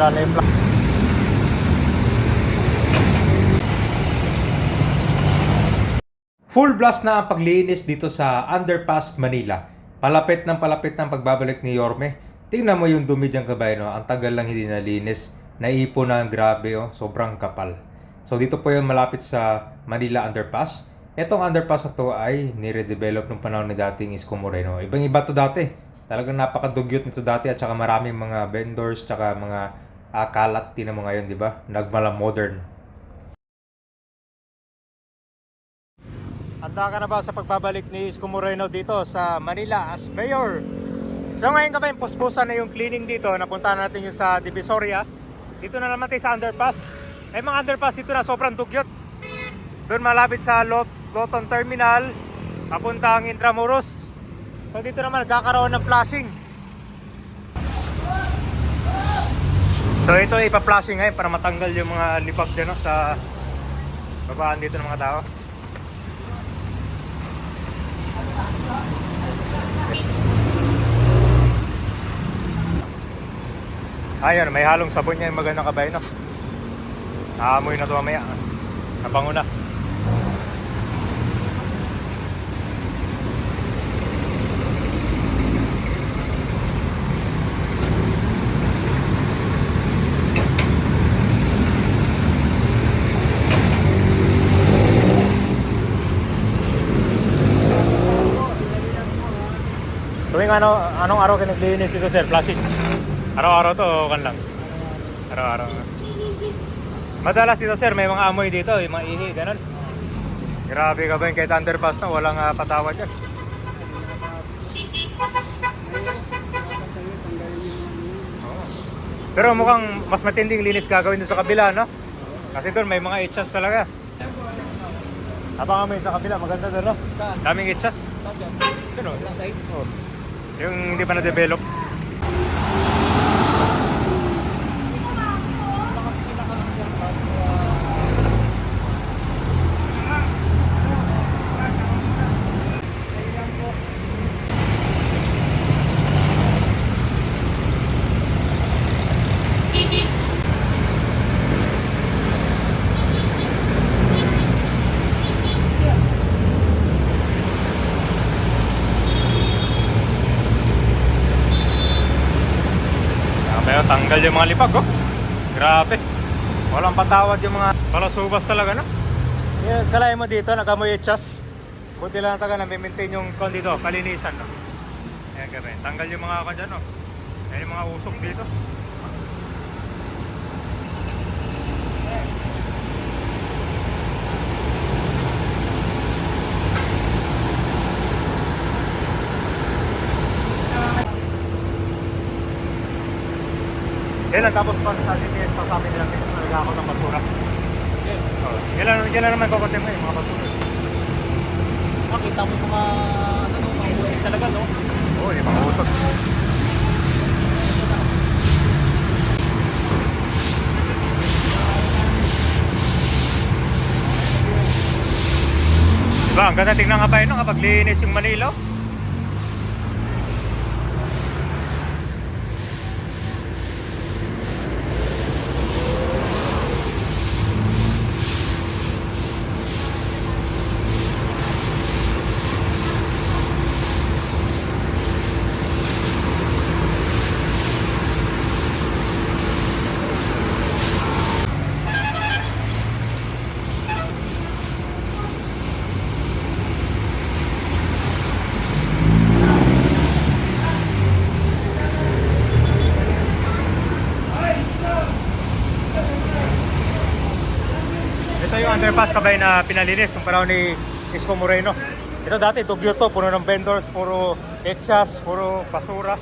wala na yung Full blast na ang paglinis dito sa Underpass, Manila. Palapit ng palapit ng pagbabalik ni Yorme. Tingnan mo yung dumi dyan kabay, no? Ang tagal lang hindi nalinis. Naipon na grabe, oh. Sobrang kapal. So dito po yung malapit sa Manila Underpass. Itong underpass na to ay nire-develop nung panahon ni dating Isko Moreno. Ibang iba to dati. Talagang napakadugyot nito dati at saka maraming mga vendors tsaka mga uh, kalat din mo ngayon, di ba? Nagmala modern. Handa ka na ba sa pagbabalik ni Isko Moreno dito sa Manila as mayor? So ngayon ka ba puspusan na yung cleaning dito? Napunta natin yung sa Divisoria. Dito na naman tayo sa underpass. May mga underpass dito na sobrang dugyot. Doon malapit sa Lot Loton Terminal, papuntang Intramuros. So dito naman nagkakaroon ng flashing. So ito ipa-flashing ngayon para matanggal yung mga lipag dyan no, sa babaan dito ng mga tao. Ayun, may halong sabon niya yung magandang kabay, no? Aamoy na ito mamaya. Nabango na. Tuwing ano, anong araw ka naglinis dito, sir? Flashing? Araw-araw to, o kan lang? Araw-araw. Madalas dito, sir, may mga amoy dito, yung mga ihi, ganun. Grabe ka ba yung kahit underpass na, walang uh, patawad yan. Pero mukhang mas matinding linis gagawin doon sa kabila, no? Kasi doon may mga itchas talaga. Abangan mo yung sa kabila, maganda doon, no? Saan? Daming itchas. Saan? Oh. Ilang side? Oh. Yung hindi pa na-develop. Grabe, oh, tanggal yung mga lipag, oh. Grabe. Walang patawad yung mga palasubas talaga, no? Yeah, kalay mo dito, nagamoy chas. Buti lang taga na maintain yung kon dito, kalinisan, no? Ayan, gabi. Tanggal yung mga kan dyan, no? Ayan yung mga usok dito. Yan lang, tapos pag sa CTS pa sa amin nila, talaga ako ng basura. Oh, yan lang, yan lang naman kukutin mo yung mga basura. Makita mo yung mga, ano, mga buhay talaga, no? Oo, oh, yung mga usok. Diba, ang ganda tingnan nga ba yun kapag linis yung Manila? Ito yung underpass kabay na pinalinis nung panahon ni Isko Moreno. Ito dati, tugyo to, puno ng vendors, puro echas, puro basura.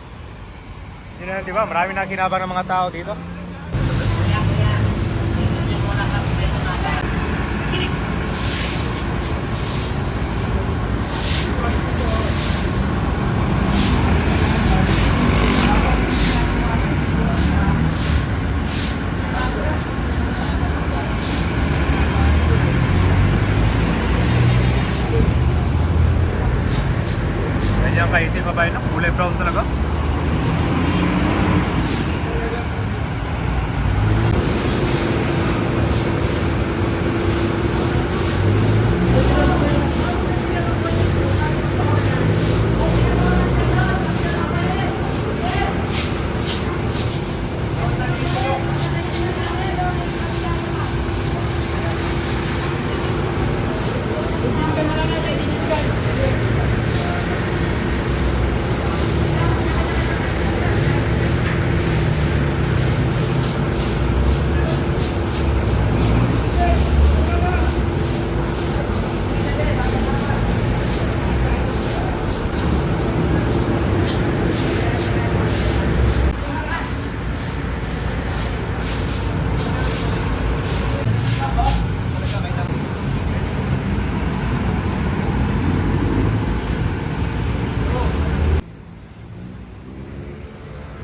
Yun na, di ba? Marami na kinabang ng mga tao dito. Ganyan kaitin pa ba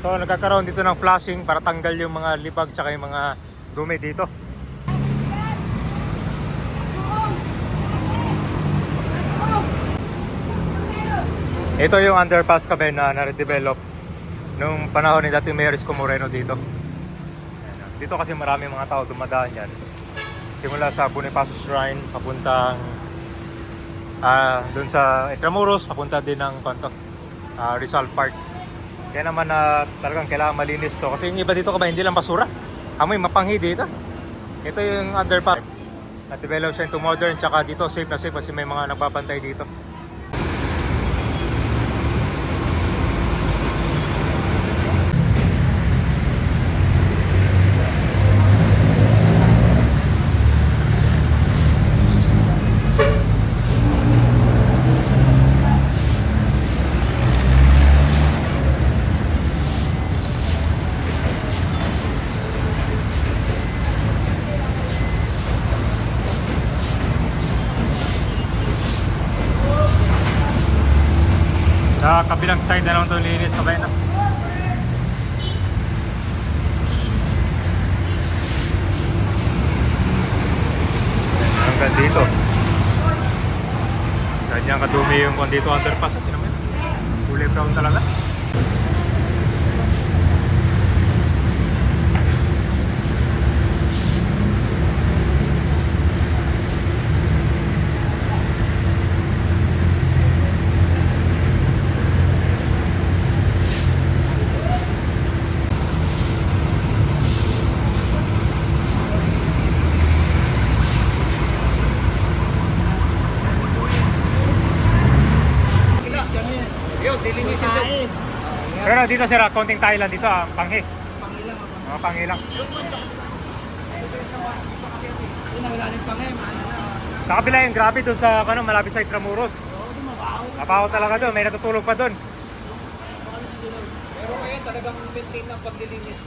So nagkakaroon dito ng flushing para tanggal yung mga libag tsaka yung mga dumi dito. Ito yung underpass kami na na-redevelop nung panahon ni dating Mayor Isko Moreno dito. Dito kasi marami mga tao dumadaan yan. Simula sa Bonifacio Shrine, papuntang ah doon sa Intramuros, papunta din ng kanto, ah, Rizal Park. Kaya naman na talagang kailangan malinis to. Kasi yung iba dito ka hindi lang basura. Amoy mapanghi dito. Ito yung underpass. Na-develop siya into modern, tsaka dito safe na safe kasi may mga nagbabantay dito. Sa kabilang side na lang ito linis sabay na. Hanggang dito. Ganyan kadumi yung kung dito underpass. Mo yun. Kulay brown talaga. Kinis kami. Yun, dilinisin din. Pero dito sir, ah, konting tayo lang dito ah, panghi. Pangilang ako. Mga panghi lang. Yun, wala rin pangay. Maano na. Sa kabila yung grabe doon sa ano, malapit sa Intramuros. Napaho talaga doon, may natutulog pa doon. Pero ngayon talagang maintain ng paglilinis.